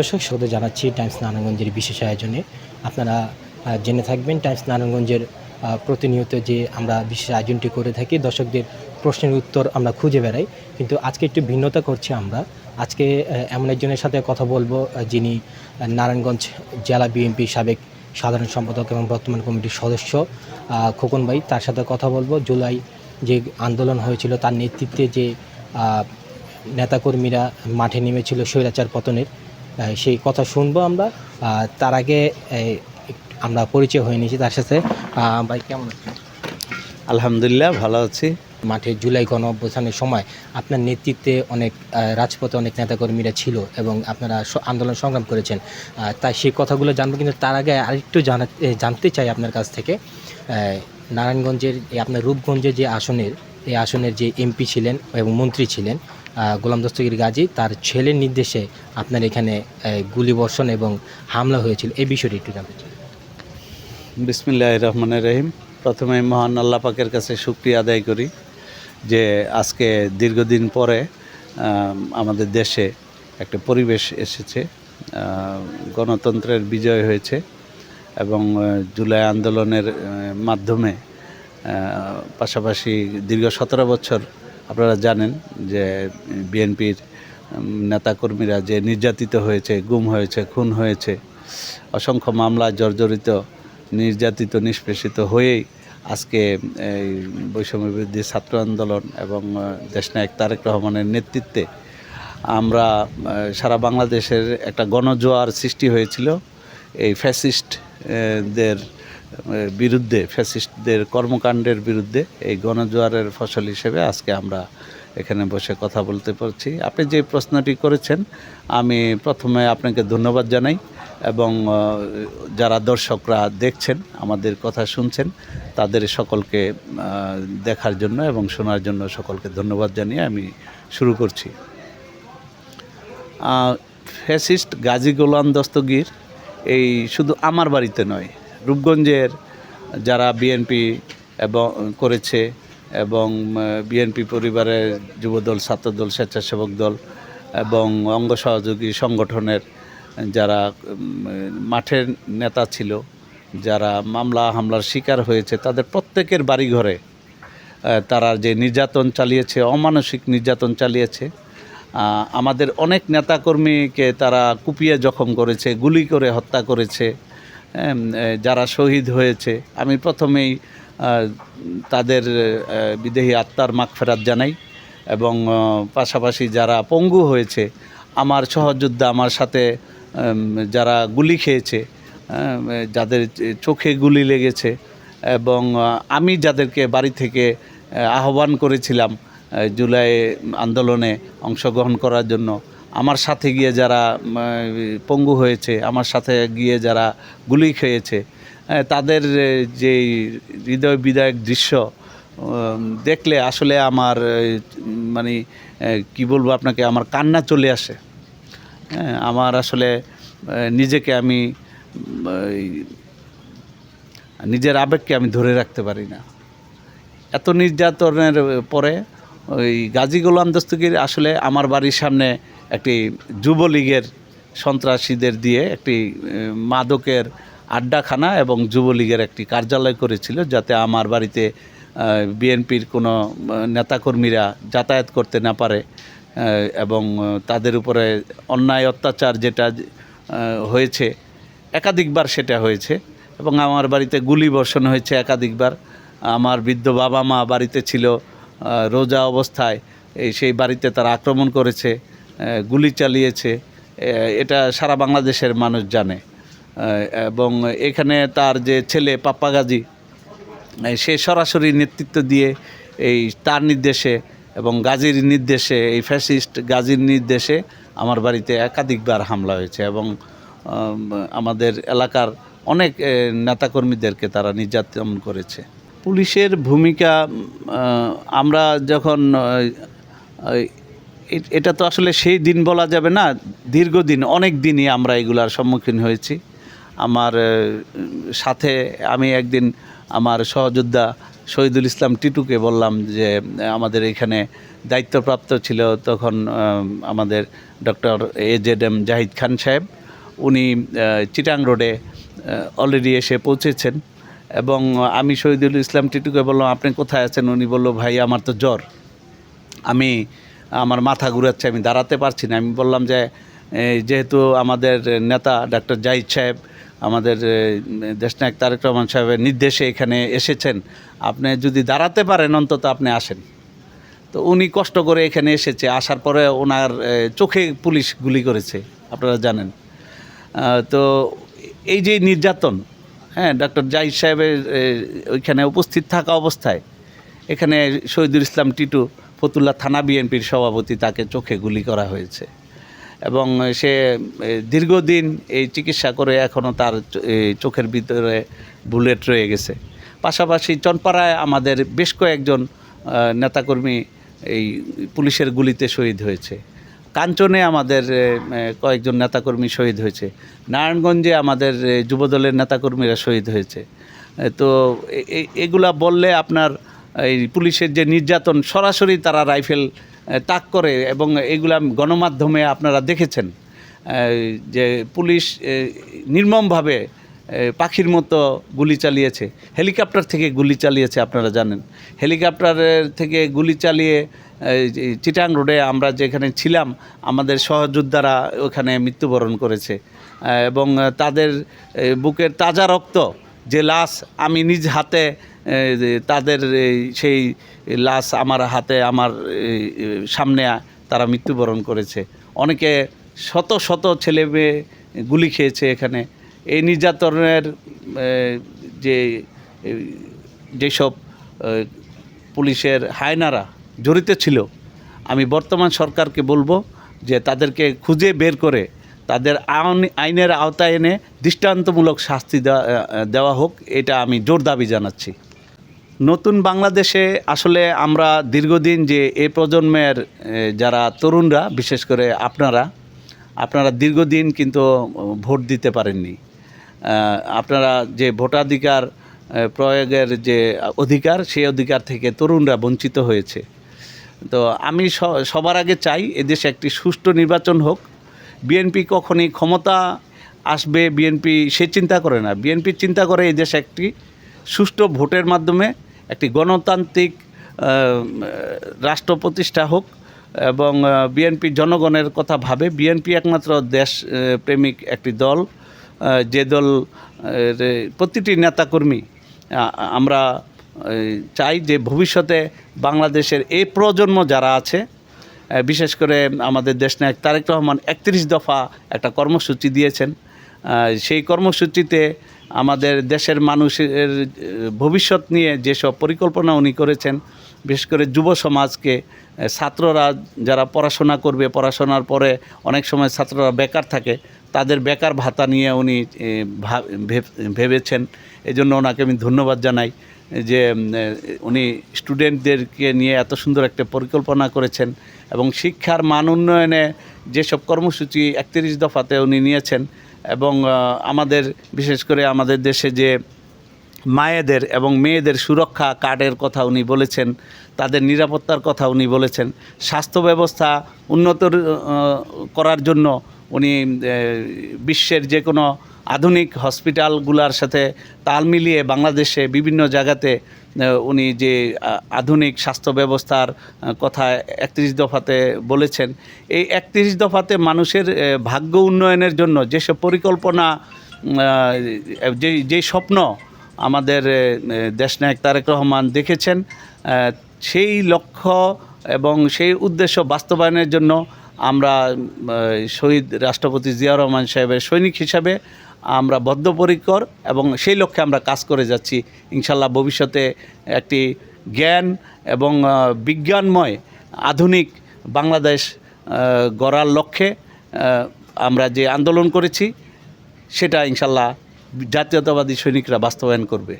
দর্শক শ্রোতে জানাচ্ছি টাইমস নারায়ণগঞ্জের বিশেষ আয়োজনে। আপনারা জেনে থাকবেন, টাইমস নারায়ণগঞ্জের প্রতিনিয়ত যে আমরা বিশেষ আয়োজনটি করে থাকি, দর্শকদের প্রশ্নের উত্তর আমরা খুঁজে বেড়াই। কিন্তু আজকে একটু ভিন্নতা করছি আমরা। আজকে এমন একজনের সাথে কথা বলব যিনি নারায়ণগঞ্জ জেলা বিএনপি সাবেক সাধারণ সম্পাদক এবং বর্তমান কমিটির সদস্য। খোকন ভাই, তার সাথে কথা বলব। জুলাই যে আন্দোলন হয়েছিল, তার নেতৃত্বে যে নেতাকর্মীরা মাঠে নেমেছিল, স্বৈরাচার পতনের সেই কথা শুনব আমরা। তার আগে আমরা পরিচয় হয়ে নিয়েছি তার সাথে। ভাই কেমন আছেন? আলহামদুলিল্লাহ ভালো আছি। মাঠে জুলাই গণ অভ্যুত্থানের সময় আপনার নেতৃত্বে অনেক রাজপথে অনেক নেতাকর্মীরা ছিল এবং আপনারা আন্দোলন সংগ্রাম করেছেন। তাই সেই কথাগুলো জানব কিন্তু তার আগে আরেকটু জানা জানতে চাই আপনার কাছ থেকে। নারায়ণগঞ্জের এই আপনার রূপগঞ্জের যে আসনের এই আসনের যে এমপি ছিলেন এবং মন্ত্রী ছিলেন গোলাম দস্তগীর গাজী, তার ছেলের নির্দেশে আপনার এখানে গুলিবর্ষণ এবং হামলা হয়েছিল। এই বিষয়টি একটু জানতে চাই। বিসমিল্লাহ রহমান রহিম। প্রথমে মহান আল্লাহ পাকের কাছে শুক্রিয়া আদায় করি যে আজকে দীর্ঘদিন পরে আমাদের দেশে একটা পরিবেশ এসেছে গণতন্ত্রের বিজয় হয়েছে এবং জুলাই আন্দোলনের মাধ্যমে পাশাপাশি দীর্ঘ সতেরো বছর আপনারা জানেন যে বিএনপির নেতাকর্মীরা যে নির্যাতিত হয়েছে গুম হয়েছে খুন হয়েছে অসংখ্য মামলা জর্জরিত নির্যাতিত নিষ্পেষিত হয়েই আজকে এই বৈষম্য বিরোধী ছাত্র আন্দোলন এবং দেশনায়ক তারেক রহমানের নেতৃত্বে আমরা সারা বাংলাদেশের একটা গণজোয়ার সৃষ্টি হয়েছিল। এই ফ্যাসিস্ট আহ, দের আহ, বিরুদ্ধে, ফ্যাসিস্টদের কর্মকাণ্ডের বিরুদ্ধে এই গণজোয়ারের ফসল হিসেবে আজকে আমরা এখানে বসে কথা বলতে পারছি। আপনি যে প্রশ্নটি করেছেন, আমি প্রথমে আপনাকে ধন্যবাদ জানাই এবং যারা দর্শকরা দেখছেন, আমাদের কথা শুনছেন, তাদের সকলকে দেখার জন্য এবং শোনার জন্য সকলকে ধন্যবাদ জানিয়ে আমি শুরু করছি। ফ্যাসিস্ট গাজী গোলাম দস্তগীর এই শুধু আমার বাড়িতে নয় রূপগঞ্জের যারা বিএনপি এবং করেছে এবং বিএনপি পরিবারের যুবদল, ছাত্রদল, স্বেচ্ছাসেবক দল এবং অঙ্গ সহযোগী সংগঠনের যারা মাঠের নেতা ছিল, যারা মামলা হামলার শিকার হয়েছে, তাদের প্রত্যেকের বাড়িঘরে তারা যে নির্যাতন চালিয়েছে, অমানসিক নির্যাতন চালিয়েছে আমাদের অনেক নেতাকর্মীকে তারা কুপিয়ে জখম করেছে, গুলি করে হত্যা করেছে যারা শহীদ হয়েছে, আমি প্রথমেই তাদের বিদেহী আত্মার মাগফেরাত জানাই এবং পাশাপাশি যারা পঙ্গু হয়েছে, আমার সহযোদ্ধা আমার সাথে যারা গুলি খেয়েছে যাদের চোখে গুলি লেগেছে এবং আমি যাদেরকে বাড়ি থেকে আহ্বান করেছিলাম জুলাই আন্দোলনে অংশগ্রহণ করার জন্য আমার সাথে গিয়ে যারা পঙ্গু হয়েছে, আমার সাথে গিয়ে যারা গুলি খেয়েছে তাদের যে হৃদয় বিদায়ক দৃশ্য দেখলে আসলে আমার মানে কি বলব আপনাকে, আমার কান্না চলে আসে। আমার আসলে নিজেকে আমি নিজের আবেগকে আমি ধরে রাখতে পারি না। এত নির্যাতনের পরে ওই গাজী গোলাম দস্তগীর আসলে আমার বাড়ির সামনে একটি যুবলীগের সন্ত্রাসীদের দিয়ে একটি মাদকের আড্ডাখানা এবং যুবলীগের একটি কার্যালয় করেছিল যাতে আমার বাড়িতে বিএনপির কোনো নেতাকর্মীরা যাতায়াত করতে না পারে এবং তাদের উপরে অন্যায় অত্যাচার যেটা হয়েছে, একাধিকবার সেটা হয়েছে, এবং আমার বাড়িতে গুলি বর্ষণ হয়েছে একাধিকবার। আমার বৃদ্ধ বাবা মা বাড়িতে ছিল রোজা অবস্থায় এই সেই বাড়িতে তারা আক্রমণ করেছে গুলি চালিয়েছে এটা সারা বাংলাদেশের মানুষ জানে। এবং এখানে তার যে ছেলে পাপ্পা গাজী সে সরাসরি নেতৃত্ব দিয়ে এই তার নির্দেশে এবং গাজীর নির্দেশে, এই ফ্যাসিস্ট গাজীর নির্দেশে আমার বাড়িতে একাধিকবার হামলা হয়েছে এবং আমাদের এলাকার অনেক নেতাকর্মীদেরকে তারা নির্যাতন করেছে। পুলিশের ভূমিকা আমরা যখন এটা তো আসলে সেই দিন বলা যাবে না, দীর্ঘদিন, অনেক দিনই আমরা এগুলার সম্মুখীন হয়েছি। আমার সাথে আমি একদিন আমার সহযোদ্ধা শহীদুল ইসলাম টিটুকে বললাম যে, আমাদের এখানে দায়িত্বপ্রাপ্ত ছিল তখন আমাদের doctor A Z M Zahid Khan সাহেব। উনি চিটাং রোডে অলরেডি এসে পৌঁছেছেন। এবং আমি শহীদুল ইসলাম টিটুকে বললাম, আপনি কোথায় আছেন? উনি বলল, ভাই, আমার তো জ্বর। আমি, আমার মাথা ঘুরাচ্ছে, আমি দাঁড়াতে পারছি না। আমি বললাম যে যেহেতু আমাদের নেতা ডাক্তার জাহিদ সাহেব, আমাদের দেশনায়ক তারেক রহমান সাহেবের নির্দেশে এখানে এসেছেন, আপনি যদি দাঁড়াতে পারেন, অন্তত আপনি আসেন। তো উনি কষ্ট করে এখানে এসেছে, আসার পরে ওনার চোখে পুলিশ গুলি করেছে, আপনারা জানেন। তো এই যে নির্যাতন হ্যাঁ ডক্টর জাহিদ সাহেবের ওইখানে উপস্থিত থাকা অবস্থায় এখানে শহীদুল ইসলাম টিটু ফতুল্লা থানা বিএনপির সভাপতি তাকে চোখে গুলি করা হয়েছে। এবং সে দীর্ঘদিন এই চিকিৎসা করে এখনও তার চোখের ভিতরে বুলেট রয়ে গেছে। পাশাপাশি চনপাড়ায় আমাদের বেশ কয়েকজন নেতাকর্মী এই পুলিশের গুলিতে শহীদ হয়েছে। কাঞ্চনে আমাদের কয়েকজন নেতাকর্মী শহীদ হয়েছে। নারায়ণগঞ্জে আমাদের যুবদলের নেতাকর্মীরা শহীদ হয়েছে। তো এগুলা বললে আপনার, এই পুলিশের যে নির্যাতন, সরাসরি তারা রাইফেল তাক করে এবং এগুলা গণমাধ্যমে আপনারা দেখেছেন। যে পুলিশ নির্মমভাবে পাখির মতো গুলি চালিয়েছে। হেলিকপ্টার থেকে গুলি চালিয়েছে, আপনারা জানেন। হেলিকপ্টারের থেকে গুলি চালিয়ে চিটাং রোডে আমরা যেখানে ছিলাম, আমাদের সহযোদ্ধারা ওখানে মৃত্যুবরণ করেছে। এবং তাদের বুকের তাজা রক্ত যে লাশ আমি নিজ হাতে তাদের সেই লাশ আমার হাতে, আমার সামনে তারা মৃত্যুবরণ করেছে। অনেকে শত শত ছেলে মেয়ে গুলি খেয়েছে এখানে। এই নির্যাতনের যে যেসব পুলিশের হায়নারা জড়িত ছিল, আমি বর্তমান সরকারকে বলব যে তাদেরকে খুঁজে বের করে তাদের আইন- আইনের আওতায় এনে দৃষ্টান্তমূলক শাস্তি দেওয়া হোক, এটা আমি জোর দাবি জানাচ্ছি। নতুন বাংলাদেশে আসলে আমরা দীর্ঘদিন যে এ প্রজন্মের যারা তরুণরা, বিশেষ করে আপনারা আপনারা দীর্ঘদিন কিন্তু ভোট দিতে পারেননি। আপনারা যে ভোটাধিকার প্রয়োগের যে অধিকার, সেই অধিকার থেকে তরুণরা বঞ্চিত হয়েছে। তো আমি সবার আগে চাই এদেশে একটি সুষ্ঠু নির্বাচন হোক। বিএনপি কখনই ক্ষমতা আসবে, বিএনপি সে চিন্তা করে না। বিএনপি চিন্তা করে এই দেশে একটি সুষ্ঠু ভোটের মাধ্যমে একটি গণতান্ত্রিক রাষ্ট্র প্রতিষ্ঠা হোক এবং বিএনপি জনগণের কথা ভাবে। বিএনপি একমাত্র দেশ প্রেমিক একটি দল। যে দল প্রতিটি নেতাকর্মী আমরা চাই যে ভবিষ্যতে বাংলাদেশের এই প্রজন্ম যারা আছে বিশেষ করে আমাদের দেশনায়ক তারেক রহমান একত্রিশ দফা একটা কর্মসূচি দিয়েছেন। সেই কর্মসূচিতে আমাদের দেশের মানুষের ভবিষ্যৎ নিয়ে যেসব পরিকল্পনা উনি করেছেন, বিশেষ করে যুব সমাজকে ছাত্ররা যারা পড়াশোনা করবে, পড়াশোনার পরে অনেক সময় ছাত্ররা বেকার থাকে তাদের বেকার ভাতা নিয়ে উনি ভেবেছেন। এই জন্য ওনাকে আমি ধন্যবাদ জানাই যে উনি স্টুডেন্টদেরকে নিয়ে এত সুন্দর একটা পরিকল্পনা করেছেন এবং শিক্ষার মান উন্নয়নে যেসব কর্মসূচি একত্রিশ দফাতে উনি নিয়েছেন এবং আমাদের, বিশেষ করে আমাদের দেশে যে মায়েদের এবং মেয়েদের সুরক্ষা কার্ডের কথা উনি বলেছেন, তাদের নিরাপত্তার কথা উনি বলেছেন, স্বাস্থ্য ব্যবস্থা উন্নত করার জন্য উনি বিশ্বের যে কোনো আধুনিক হসপিটালগুলোর সাথে তাল মিলিয়ে বাংলাদেশে বিভিন্ন জায়গাতে উনি যে আধুনিক স্বাস্থ্য ব্যবস্থার কথা একত্রিশ দফাতে বলেছেন। এই একত্রিশ দফাতে মানুষের ভাগ্য উন্নয়নের জন্য যেসব পরিকল্পনা যেই যেই স্বপ্ন আমাদের দেশনায়ক তারেক রহমান দেখেছেন সেই লক্ষ্য এবং সেই উদ্দেশ্য বাস্তবায়নের জন্য আমরা শহীদ রাষ্ট্রপতি জিয়া রহমান সাহেবের সৈনিক হিসাবে আমরা বদ্ধপরিকর এবং সেই লক্ষ্যে আমরা কাজ করে যাচ্ছি। ইনশাল্লাহ ভবিষ্যতে একটি জ্ঞান এবং বিজ্ঞানময়, আধুনিক বাংলাদেশ গড়ার লক্ষ্যে আমরা যে আন্দোলন করেছি, সেটা ইনশাল্লাহ জাতীয়তাবাদী সৈনিকরা বাস্তবায়ন করবে।